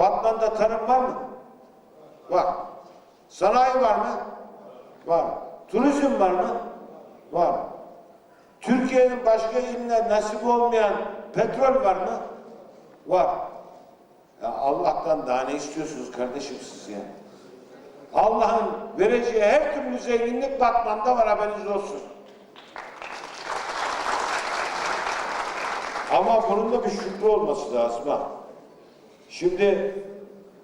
Batman'da tarım var mı? Var. Sanayi var mı? Var. Turizm var mı? Var. Türkiye'nin başka iline nasip olmayan petrol var mı? Var. Ya Allah'tan daha ne istiyorsunuz kardeşim siz ya? Allah'ın vereceği her türlü zenginlik Batman'da var haberiniz olsun. Ama bunun da bir şükrü olması lazım ha. Şimdi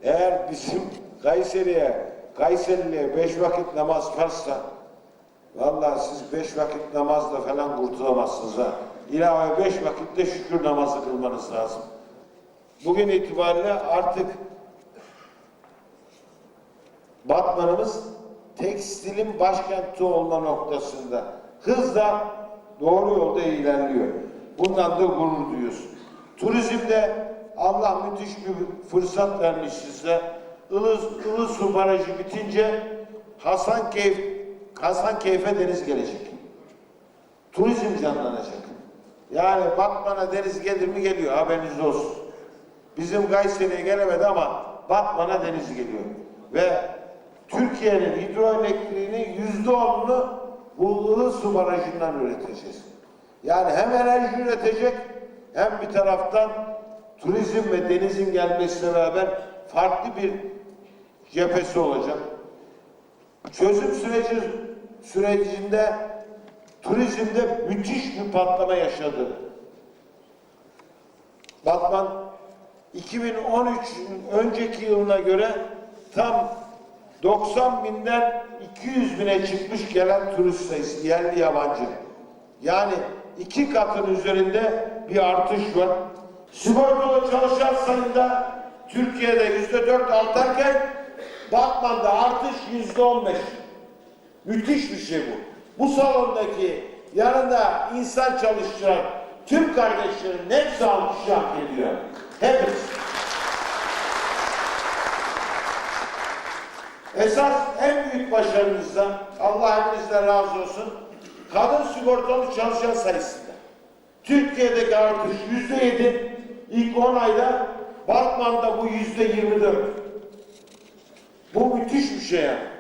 eğer bizim Kayseri'ye, Kayserili'ye beş vakit namaz farsa vallahi siz beş vakit namazla falan kurtulamazsınız ha. İlave beş vakitte şükür namazı kılmanız lazım. Bugün itibariyle artık Batmanımız tekstilin başkenti olma noktasında hızla doğru yolda ilerliyor. Bundan da gurur duyuyoruz. Turizmde Allah müthiş bir fırsat vermiş size. Ilız, Ilısu Barajı bitince Hasankeyf, Hasankeyf'e deniz gelecek. Turizm canlanacak. Yani Batman'a deniz gelir mi geliyor haberiniz olsun. Bizim Kayseri'ye gelemedi ama Batman'a deniz geliyor. Ve Türkiye'nin hidroelektriğinin yüzde onunu bu Ilısu Barajı'ndan üreteceğiz. Yani hem enerji üretecek hem bir taraftan turizm ve denizin gelmesiyle beraber farklı bir cephesi olacak. Çözüm süreci sürecinde turizmde müthiş bir patlama yaşadı. Batman 2013'ün önceki yılına göre tam 90 binden 200 bine çıkmış gelen turist sayısı yerli yabancı. Yani iki katın üzerinde bir artış var. Sigortalı çalışan sayında Türkiye'de yüzde dört artarken Batman'da artış yüzde on beş. Müthiş bir şey bu. Bu salondaki yanında insan çalıştıran tüm kardeşlerin hepsi alkış hak ediyor. Hepsi. Esas en büyük başarımız da Allah hepinizden razı olsun. Kadın sigortalı çalışan sayısında. Türkiye'deki artış yüzde yedi, ilk 10 ayda Batman'da bu yüzde yirmi dört. Bu müthiş bir şey yani.